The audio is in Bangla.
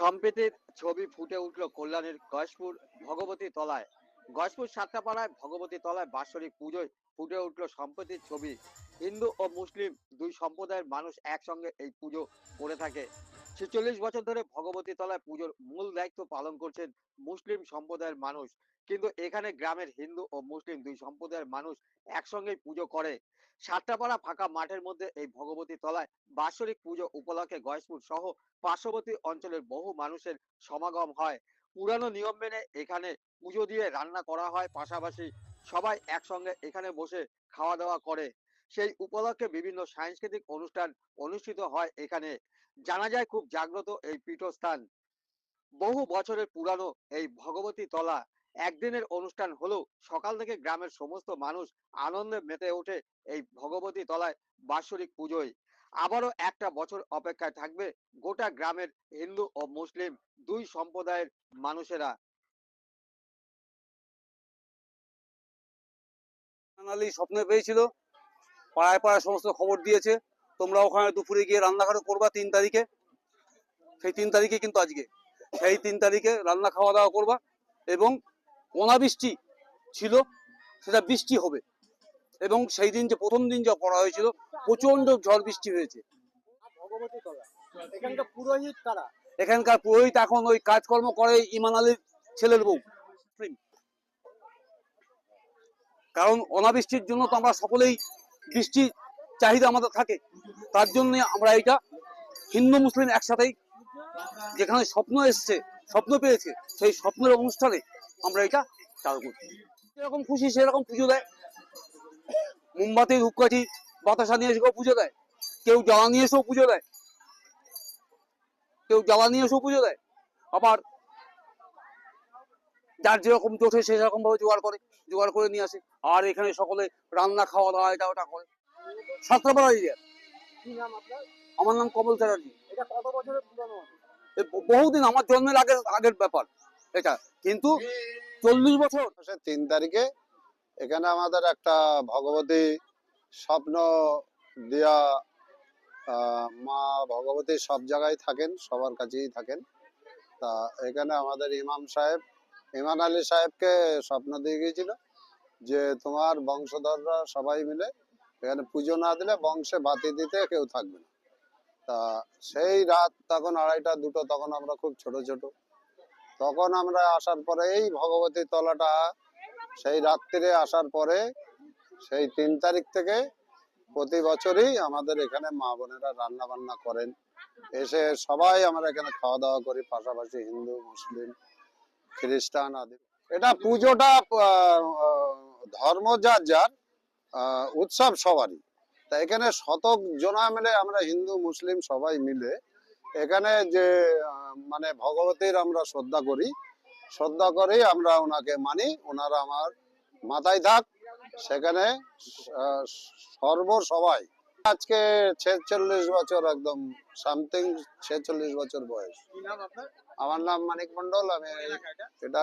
সম্প্রীতির ছবি ফুটে উঠল কল্যাণের গসপুর ভগবতী তলায়। গসপুর সাতটাপাড়ায় ভগবতী তলায় বাৎসরিক পুজোয় ফুটে উঠল সম্প্রীতির ছবি। হিন্দু ও মুসলিম দুই সম্প্রদায়ের মানুষ একসঙ্গে এই পুজো করে থাকে। ছেচল্লিশ বছর ধরে ভগবতী তলায় পুজোর মূল দায়িত্ব পালন করছেন মুসলিম সম্প্রদায়ের মানুষ। কিন্তু এখানে গ্রামের হিন্দু ও মুসলিম দুই সম্প্রদায়ের মানুষ একসঙ্গেই পুজো করে। সাতটাপাড়া ফাঁকা মাঠের মধ্যে এই ভগবতী তলায় বাৎসরিক পুজো উপলক্ষে গয়েশপুর সহ পার্শ্ববর্তী অঞ্চলের বহু মানুষের সমাগম হয়। পুরানো নিয়ম মেনে এখানে পুজো দিয়ে রান্না করা হয়, পাশাপাশি সবাই একসঙ্গে এখানে বসে খাওয়া দাওয়া করে। সেই উপলক্ষে বিভিন্ন সাংস্কৃতিক অনুষ্ঠান অনুষ্ঠিত হয় এখানে। জানা যায় খুব জাগ্রত এই পীঠস্থান। বহু বছরের পুরানো এই ভগবতী তলা একদিনের অনুষ্ঠান হলেও সকাল থেকে গ্রামের সমস্ত মানুষ আনন্দে মেতে ওঠে এই ভগবতী তলায় বাৎসরিক পুজোয়। আবারও একটা বছর অপেক্ষায় থাকবে গোটা গ্রামের হিন্দু ও মুসলিম দুই সম্প্রদায়ের মানুষেরা। আলী স্বপ্নে পেয়েছিল। পাড়ায় পাড়ায় সমস্ত খবর দিয়েছে। তোমরা ওখানে দুপুরে গিয়ে রান্নাঘরে করবা তিন তারিখে। সেই তিন তারিখে কিন্তু আজকে। সেই তিন তারিখে রান্না খাওয়া দাওয়া করবা এবং অনাবৃষ্টি ছিল সেটা বৃষ্টি হবে। এবং সেই দিন যে প্রথম দিন যা করা হয়েছিল প্রচণ্ড ঝড় বৃষ্টি হয়েছে। এখানকার পুরোহিত এখন ওই কাজকর্ম করে ইমান আলীর ছেলের বউ। কারণ অনাবৃষ্টির জন্য তো আমরা সকলেই বৃষ্টি চাহিদা আমাদের থাকে, তার জন্য আমরা এটা হিন্দু মুসলিম একসাথেই যেখানে স্বপ্ন এসছে, স্বপ্ন পেয়েছে, সেই স্বপ্নের অনুষ্ঠানে আমরা এটা চালু করছি। যেরকম খুশি সেরকম পুজো দেয়। মোমবাতি, ধূপকাঠি, বাতাসা নিয়ে এসেও পুজো দেয়। কেউ জ্বালা নিয়ে এসেও পুজো দেয়। কেউ জ্বালা নিয়ে এসেও পুজো দেয়। আবার যার যেরকম জোটে সে সেরকম ভাবে জোগাড় করে জোগাড় করে নিয়ে আসে। আর এখানে সকলে রান্না খাওয়া দাওয়া এটা ওটা করে। এরিয়া আমার নাম কমল চ্যাটার্জি। বহুদিন আমার জন্মের আগের আগের ব্যাপার এটা। কিন্তু চল্লিশ বছর। তিন তারিখে এখানে আমাদের একটা ভগবতী স্বপ্ন দেয়া আহ, মা ভগবতী সব জায়গায় থাকেন সবার কাছেই থাকেন। তা এখানে আমাদের ইমাম সাহেব ইমান আলী সাহেবকে স্বপ্ন দিয়ে গিয়েছিল যে তোমার বংশধররা সবাই মিলে এখানে পুজো না দিলে বংশে বাতি দিতে কেউ থাকবে না। তা সেই রাত তখন আড়াইটা, দুটো, তখন আমরা খুব ছোট ছোট। তখন আমরা আসার পরে এই ভগবতী তলাটা সেই রাত্রিরে আসার পরে সেই তিন তারিখ থেকে প্রতি বছরই আমাদের এখানে মা বোনেরা রান্না বান্না করেন। এসে সবাই আমরা এখানে খাওয়া দাওয়া করি, পাশাপাশি হিন্দু, মুসলিম খ্রিস্টান আদি। এটা পুজোটা ধর্ম যার যার উৎসব সবারই। তা এখানে শতক জনা মিলে আমরা হিন্দু, মুসলিম সবাই মিলে এখানে যে মানে ভগবতীর আমরা শ্রদ্ধা করি, শ্রদ্ধা করেই আমরা ওনাকে মানি। ওনারা আমার মাথায় থাক, সেখানে সর্ব সবাই আজকে ছেচল্লিশ বছর একদম সামথিং ছেচল্লিশ বছর বয়স। আমার নাম মানিক মন্ডল আমি এটা